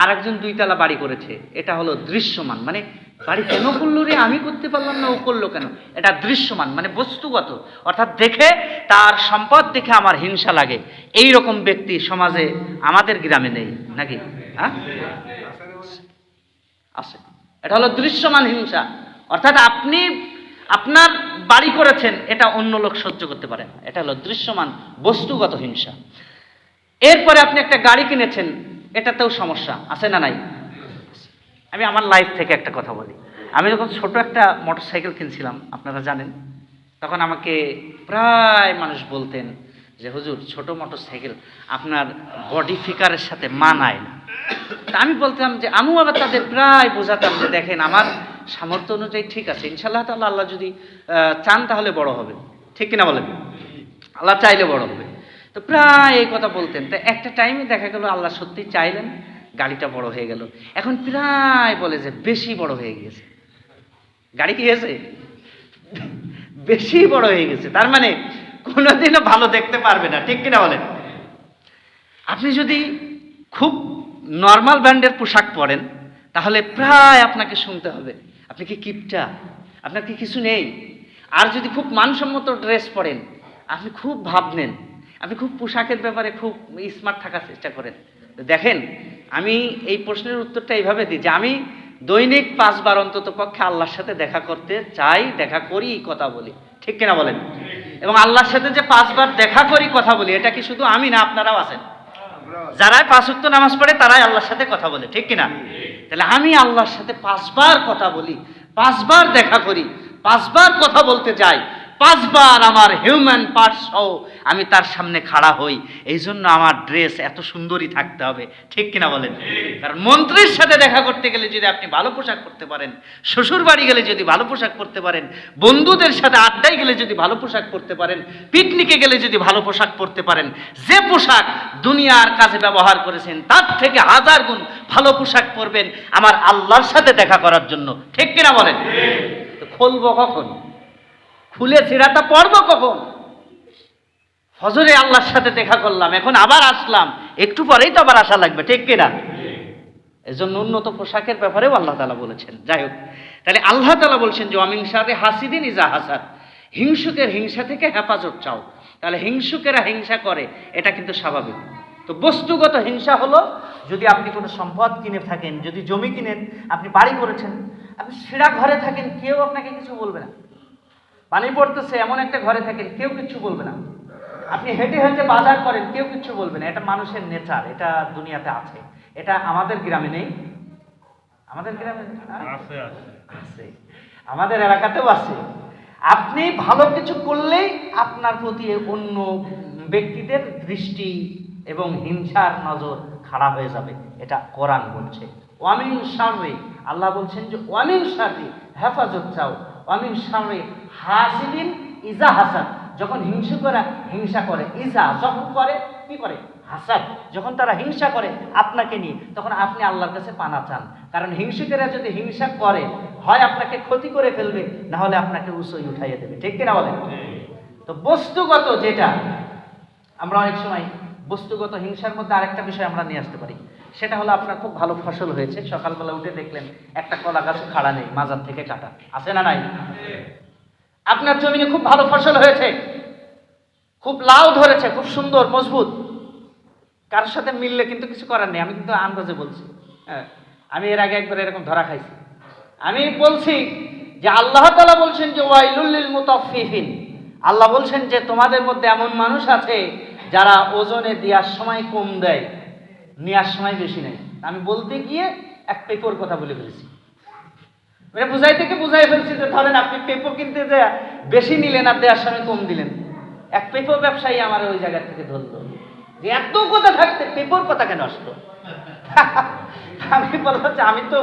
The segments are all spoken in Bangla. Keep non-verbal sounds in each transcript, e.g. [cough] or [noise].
আরেকজন দুইতলা বাড়ি করেছে। এটা হলো দৃশ্যমান। মানে বাড়ি কেন করল রে? আমি করতে পারলাম না, ও করল কেন? এটা দৃশ্যমান মানে বস্তুগত। অর্থাৎ দেখে, তার সম্পদ দেখে আমার হিংসা লাগে। এই রকম ব্যক্তি সমাজে আমাদের গ্রামে নেই, নাকি? হ্যাঁ? আছে। এটা হলো দৃশ্যমান হিংসা। অর্থাৎ আপনি, আপনার বাড়ি করেছেন, এটা অন্য লোক সহ্য করতে পারে না। এটা হলো দৃশ্যমান, বস্তুগত হিংসা। এরপরে আপনি একটা গাড়ি কিনেছেন এটাতেও সমস্যা, আছে না নাই? আমি আমার লাইফ থেকে একটা কথা বলি। আমি যখন ছোট একটা মোটরসাইকেল কিনছিলাম, আপনারা জানেন, তখন আমাকে প্রায় মানুষ বলতেন যে, হুজুর, ছোট মোটরসাইকেল আপনার বডি ফিকারের সাথে মানায় না। তা আমি বলতাম যে আমিও আবার তাদের প্রায় বোঝাতাম যে, দেখেন, আমার সামর্থ্য অনুযায়ী ঠিক আছে। ইনশাল্লাহ তাআলা আল্লাহ যদি চান তাহলে বড় হবে। ঠিক কিনা বলেন? আল্লাহ চাইলে বড় হবে। তো প্রায় এই কথা বলতেন। তো একটা টাইমে দেখা গেল আল্লাহ সত্যি চাইলেন, গাড়িটা বড় হয়ে গেল। এখন প্রায় বলে যে বেশি বড় হয়ে গেছে। গাড়ি কি হয়েছে? বেশি বড় হয়ে গেছে। তার মানে কোনোদিনও ভালো দেখতে পারবে না, ঠিক কিনা বলেন? আপনি যদি খুব নর্মাল ব্র্যান্ডের পোশাক পরেন, তাহলে প্রায় আপনাকে শুনতে হবে, আপনি কি কিপটা? আপনার কি কিছু নেই? আর যদি খুব মানসম্মত ড্রেস পরেন, আপনি খুব ভাব নেন আপনি খুব পোশাকের ব্যাপারে খুব স্মার্ট থাকার চেষ্টা করেন। দেখেন, আমি এই প্রশ্নের উত্তরটা এইভাবে দিই যে আমি দৈনিক পাঁচবার অন্তত পক্ষে আল্লাহর সাথে দেখা করতে চাই, দেখা করি কথা বলি। ঠিক কিনা বলেন? এবং আল্লাহর সাথে যে পাঁচবার দেখা করি, কথা বলি, এটা কি শুধু আমি না আপনারাও আছেন? যারাই পাঁচ উক্ত নামাজ পড়ে, তারাই আল্লাহর সাথে কথা বলে, ঠিক কিনা? তাহলে আমি আল্লাহর সাথে পাঁচবার কথা বলি, পাঁচবার দেখা করি, পাঁচবার কথা বলতে যাই পাঁচবার আমার হিউম্যান পার্টস সহ আমি তার সামনে খাড়া হই। এই জন্য আমার ড্রেস এত সুন্দরই থাকতে হবে। ঠিক কিনা বলেন? কারণ মন্ত্রীর সাথে দেখা করতে গেলে যদি আপনি ভালো পোশাক পরতে পারেন, শ্বশুর বাড়ি গেলে যদি ভালো পোশাক পরতে পারেন, বন্ধুদের সাথে আড্ডায় গেলে যদি ভালো পোশাক পরতে পারেন পিকনিকে গেলে যদি ভালো পোশাক পরতে পারেন, যে পোশাক দুনিয়ার কাজে ব্যবহার করেছেন, তার থেকে হাজার গুণ ভালো পোশাক পরবেন আমার আল্লাহর সাথে দেখা করার জন্য। ঠিক কিনা বলেন? খুলবো কখন? খুলে ছেঁড়াটা পড়ব কখন? হজরে আল্লাহর সাথে দেখা করলাম, এখন আবার আসলাম। একটু পরেই তো আবার আসা লাগবে, ঠিক কিনা? এজন্য উন্নত পোশাকের ব্যাপারেও আল্লাহ তালা বলেছেন। যাই হোক, তাহলে আল্লাহ তালা বলছেন যে অমিংসারে হাসিদিন ইজা হাসাদ। হিংসুকের হিংসা থেকে হেফাজত চাও। তাহলে হিংসুকেরা হিংসা করে, এটা কিন্তু স্বাভাবিক। তো বস্তুগত হিংসা হলো, যদি আপনি কোনো সম্পদ কিনে থাকেন, যদি জমি কিনেন, আপনি বাড়ি করেছেন, আপনি সেরা ঘরে থাকেন, কেউ আপনাকে কিছু বলবে না। পানি পড়তেছে এমন একটা ঘরে থাকেন কেউ কিছু বলবে না। আপনি হেঁটে হেঁটে বাজার করেন কেউ কিছু বলবে না। এটা মানুষের নেচার এটা দুনিয়াতে আছে। এটা আমাদের গ্রামে নেই। আমাদের গ্রামে হ্যাঁ? আছে আমাদের এলাকাতেও আছে। আপনি ভালো কিছু করলেই আপনার প্রতি অন্য ব্যক্তিদের দৃষ্টি এবং হিংসার নজর খারাপ হয়ে যাবে। এটা কোরআন বলছে। ওয়ামিন সামরি আল্লাহ বলছেন যে ওয়ামিন সামরি হেফাজত চাও। ওয়ামিন সামরি হাসিদিন ইজা হাসান। যখন হিংসুকরা হিংসা করে, ইজা, যখন করে, কি করে? হাসাদ যখন তারা হিংসা করে আপনাকে নিয়ে, তখন আপনি আল্লাহর কাছে পানা চান। কারণ হিংসুকেরা যদি হিংসা করে, হয় আপনাকে ক্ষতি করে ফেলবে, না হলে আপনাকে উঁচুই উঠাইয়ে দেবে। ঠিক কিনা বলেন? তো বস্তুগত যেটা, আমরা অনেক সময় বস্তুগত হিংসার মধ্যে আরেকটা বিষয় আমরা নিয়ে আসতে পারি। সেটা হলো আপনার খুব ভালো ফসল হয়েছে। সকালবেলা উঠে দেখলেন একটা কলা গাছ খাড়া নেই, মাজার থেকে কাটা। আছে না নাই? আপনার জমিনে খুব ভালো ফসল হয়েছে। খুব লাউ ধরেছে, খুব সুন্দর, মজবুত। কারোর সাথে মিললে কিন্তু কিছু করার নেই, আমি কিন্তু আন্দাজে বলছি। হ্যাঁ আমি এর আগে একবার এরকম ধরা খাইছি। আমি বলছি যে আল্লাহ তালা বলছেন যে ওয়াইলুল্লিল মুতাফিফিন আল্লাহ বলছেন যে, তোমাদের মধ্যে এমন মানুষ আছে যারা ওজনে দেওয়ার সময় কম দেয়। নেওয়ার সময় বেশি নেই। আমি বলতে গিয়ে এক পেপর কথা বলে ফেলেছি। মানে বুঝাই থেকে বুঝাই ফেলছি যে ধরেন আপনি পেপো কিনতে যে বেশি নিলেন আর দেওয়ার সময় কম দিলেন। এক পেপো ব্যবসায়ী আমার ওই জায়গা থেকে ধরলো। যে এত কথা থাকতে পেপোর কথা কেন আসলো? [laughs] আমি বললাম যে আমি তো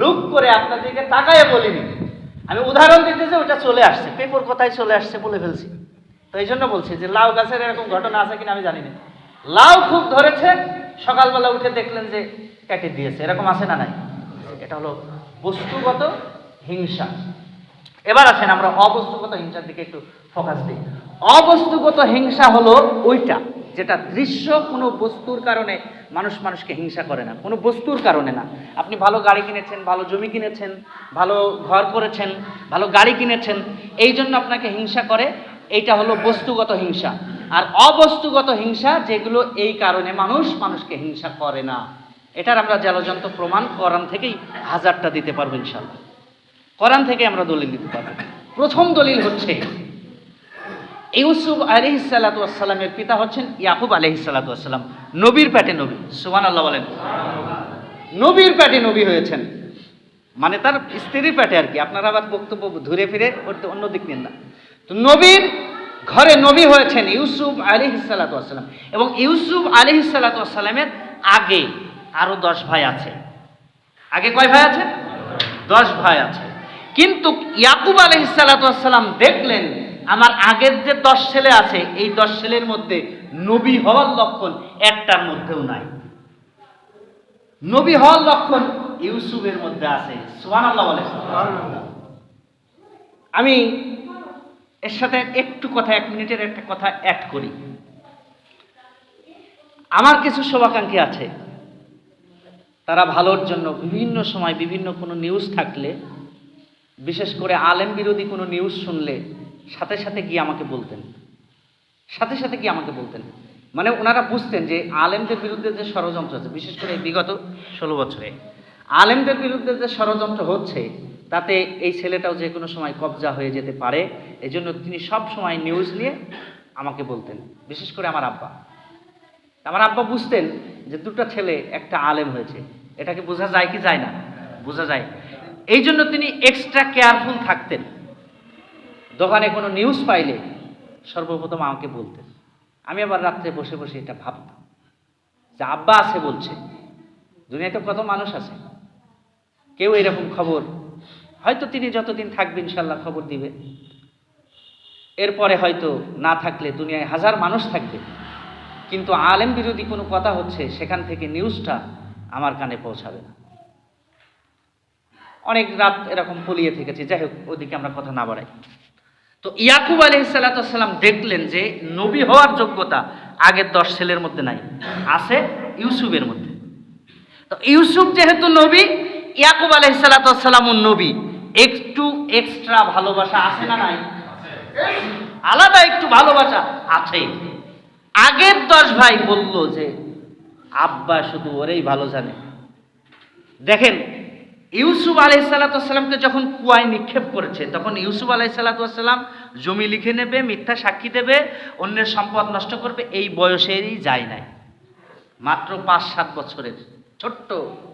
লুক করে আপনাদেরকে তাকায় বলিনি। আমি উদাহরণ দিতে যে ওটা চলে আসছে পেপোর কথাই চলে আসছে বলে ফেলছি। তো এই জন্য বলছি যে লাউ গাছের এরকম ঘটনা আছে কিনা আমি জানি না। লাউ খুব ধরেছে সকালবেলা উঠে দেখলেন যে কেটে দিয়েছে। এরকম আছে না নাই? এটা হলো বস্তুগত হিংসা। এবার আসেন আমরা অবস্তুগত হিংসার দিকে একটু ফোকাস দিই। অবস্তুগত হিংসা হলো ওইটা, যেটা দৃশ্য কোনো বস্তুর কারণে মানুষ মানুষকে হিংসা করে না। কোনো বস্তুর কারণে না। আপনি ভালো গাড়ি কিনেছেন, ভালো জমি কিনেছেন, ভালো ঘর করেছেন, ভালো গাড়ি কিনেছেন, এই জন্য আপনাকে হিংসা করে। এইটা হলো বস্তুগত হিংসা। আর অবস্তুগত হিংসা যেগুলো এই কারণে মানুষ মানুষকে হিংসা করে না। এটার আমরা জলযন্ত প্রমাণ কোরআন থেকেই হাজারটা দিতে পারব ইনশাল্লাহ কোরআন থেকে আমরা দলিল দিতে পারব। প্রথম দলিল হচ্ছে, ইউসুফ আলহিসাল্লাতামের পিতা হচ্ছেন ইয়াকুব আলহিসাল্লাতাম নবীর প্যাটে নবী সুমান আল্লাহ বলেন। নবীর প্যাটে নবী হয়েছেন। মানে তার স্ত্রীর প্যাটে আর কি। আপনারা আবার বক্তব্য ধরে ফিরে অন্য দিক নিন না। তো নবীর ঘরে নবী হয়েছেন ইউসুফ আলী হিসালাতাম এবং ইউসুফ আলী হিসালাতামের আগে আরও দশ ভাই আছে। আগে কয় ভাই আছে? দশ ভাই আছে। কিন্তু ইয়াকুব আলী হিসালাতাম দেখলেন আমার আগের যে দশ ছেলে আছে এই দশ ছেলের মধ্যে নবী হওয়ার লক্ষণ একটার মধ্যেও নাই। নবী হওয়ার লক্ষণ ইউসুফের মধ্যে আছে। সোহান আল্লাহ বলে আমি এর সাথে একটু কথা, এক মিনিটের একটা কথা অ্যাড করি। আমার কিছু শুভাকাঙ্ক্ষী আছে। তারা ভালোর জন্য বিভিন্ন সময় বিভিন্ন কোনো নিউজ থাকলে, বিশেষ করে আলেম বিরোধী কোনো নিউজ শুনলে সাথে সাথে গিয়ে আমাকে বলতেন। সাথে সাথে গিয়ে আমাকে বলতেন। মানে ওনারা বুঝতেন যে আলেমদের বিরুদ্ধে যে ষড়যন্ত্র আছে, বিশেষ করে বিগত ষোলো বছরে, আলেমদের বিরুদ্ধে যে ষড়যন্ত্র হচ্ছে তাতে এই ছেলেটাও যে কোনো সময় কবজা হয়ে যেতে পারে এই জন্য তিনি সব সময় নিউজ নিয়ে আমাকে বলতেন, বিশেষ করে আমার আব্বা। আমার আব্বা বুঝতেন যে দুটো ছেলে একটা আলেম হয়েছে। এটাকে বোঝা যায় কি যায় না? বোঝা যায়। এই জন্য তিনি এক্সট্রা কেয়ারফুল থাকতেন। দোকানে কোনো নিউজ পাইলে সর্বপ্রথম আমাকে বলতেন। আমি আবার রাত্রে বসে বসে এটা ভাবতাম। যে আব্বা আছে বলছে, দুনিয়াতে কত মানুষ আছে? কেউ এরকম খবর হয়তো তিনি যতদিন থাকবেন ইনশাল্লাহ খবর দিবে এরপরে হয়তো না থাকলে দুনিয়ায় হাজার মানুষ থাকবে। কিন্তু আলেম বিরোধী কোনো কথা হচ্ছে, সেখান থেকে নিউজটা আমার কানে পৌঁছাবে না। অনেক রাত এরকম পলিয়ে থেকেছে, যাই হোক, ওদিকে আমরা কথা না বাড়াই। তো ইয়াকুব আলহিসাল্লাম দেখলেন যে নবী হওয়ার যোগ্যতা আগের দশ ছেলের মধ্যে নাই, আছে ইউসুফের মধ্যে। তো ইউসুফ যেহেতু নবী, ইয়াকুব আলহিসাল্লামও নবী। একটু এক্সট্রা ভালোবাসা আছে না নাই? আলাদা একটু ভালোবাসা আছে। আগের দশ ভাই বলল যে, আব্বা শুধু ওরেই ভালো জানে। দেখেন, ইউসুফ আলাই সাল্লাতামকে যখন কুয়ায় নিক্ষেপ করেছে, তখন ইউসুফ আলাই সাল্লাতাম জমি লিখে নেবে, মিথ্যা সাক্ষী দেবে, অন্যের সম্পদ নষ্ট করবে, এই বয়সেরই যায় নাই। মাত্র পাঁচ সাত বছরের ছোট্ট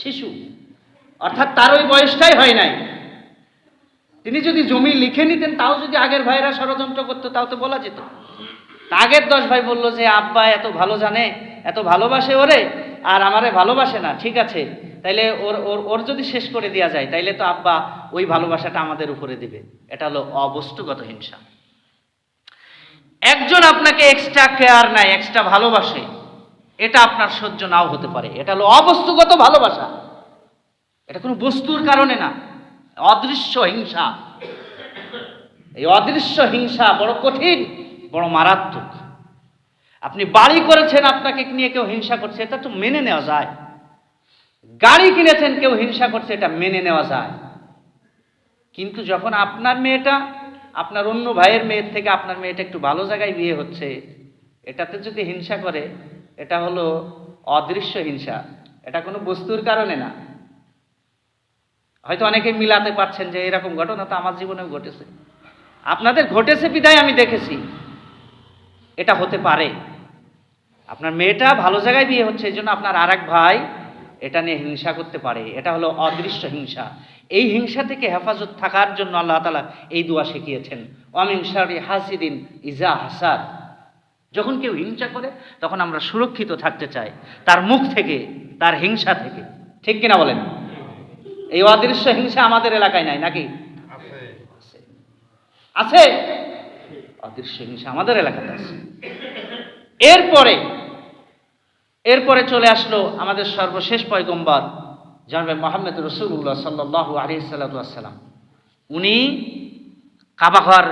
শিশু। অর্থাৎ তার ওই বয়সটাই হয় নাই। তিনি যদি জমি লিখে নিতেন, তাও যদি আগের ভাইয়েরা ষড়যন্ত্র করতো, তাও তো বলা যেত। আগের দশ ভাই বলল যে, আব্বা, এত ভালো জানে, এত ভালোবাসে ওরে, আর আমারে ভালোবাসে না, ঠিক আছে। তাইলে ওর ওর ওর যদি শেষ করে দেওয়া যায়, তাইলে তো আব্বা ওই ভালোবাসাটা আমাদের উপরে দিবে। এটা হলো অবস্তুগত হিংসা। একজন আপনাকে এক্সট্রা কেয়ার নাই এক্সট্রা ভালোবাসে, এটা আপনার সহ্য নাও হতে পারে। এটা হলো অবস্তুগত ভালোবাসা। এটা কোনো বস্তুর কারণে না। অদৃশ্য হিংসা। এই অদৃশ্য হিংসা বড় কঠিন, বড় মারাত্মক। আপনি বাড়ি করেছেন আপনাকে নিয়ে কেউ হিংসা করছে, এটা তো মেনে নেওয়া যায়। গাড়ি কিনেছেন কেউ হিংসা করছে, এটা মেনে নেওয়া যায়। কিন্তু যখন আপনার মেয়েটা, আপনার অন্য ভাইয়ের মেয়ের থেকে আপনার মেয়েটা একটু ভালো জায়গায় বিয়ে হচ্ছে, এটাতে যদি হিংসা করে, এটা হলো অদৃশ্য হিংসা। এটা কোনো বস্তুর কারণে না। হয়তো অনেকে মিলাতে পারছেন যে এরকম ঘটনা তো আমার জীবনেও ঘটেছে। আপনাদের ঘটেছে বিদায় আমি দেখেছি। এটা হতে পারে। আপনার মেয়েটা ভালো জায়গায় বিয়ে হচ্ছে, এই জন্য আপনার আর ভাই এটা নিয়ে হিংসা করতে পারে। এটা হলো অদৃশ্য হিংসা। এই হিংসা থেকে হেফাজত থাকার জন্য আল্লাহ তালা এই দোয়া শিখিয়েছেন। অমিংসারি হাসিদিন ইজা হাসাদ। যখন কেউ হিংসা করে, তখন আমরা সুরক্ষিত থাকতে চাই। তার মুখ থেকে, তার হিংসা থেকে। ঠিক কিনা বলেন? এই অদৃশ্য হিংসা আমাদের এলাকায় নাই নাকি? আছে। অদৃশ্য হিংসা আমাদের এলাকাতে আছে। এরপরে এরপরে চলে আসলো আমাদের সর্বশেষ পয়গম্বর জানবে মোহাম্মদ রসুল্লাহ সাল্লাহ আলি সাল্লাম। উনি কাবাঘর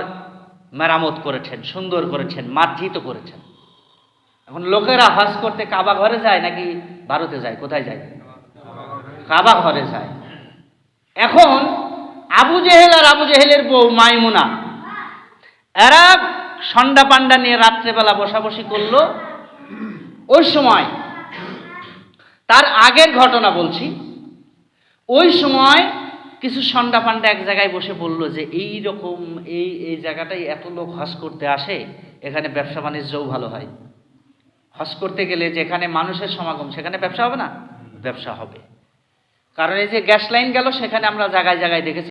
মেরামত করেছেন সুন্দর করেছেন মার্জিত করেছেন। এখন লোকেরা হজ করতে কাবা ঘরে যায় নাকি ভারতে যায়? কোথায় যায়? কাবা ঘরে যায়। এখন আবু জেহেল আর আবু জেহেলের বউ মাইমুনা। এরা সন্ডা পান্ডা নিয়ে রাত্রেবেলা বসাবসি করল। ওই সময় তার আগের ঘটনা বলছি। ওই সময় কিছু সন্ডা পান্ডা এক জায়গায় বসে বলল যে এই রকম এই এই জায়গাটায় এত লোক হজ করতে আসে, এখানে ব্যবসা বাণিজ্যও ভালো হয়। হজ করতে গেলে যেখানে মানুষের সমাগম, সেখানে ব্যবসা হবে না? ব্যবসা হবে। কারণ এই যে গ্যাস লাইন গেল সেখানে আমরা জায়গায় জায়গায় দেখেছি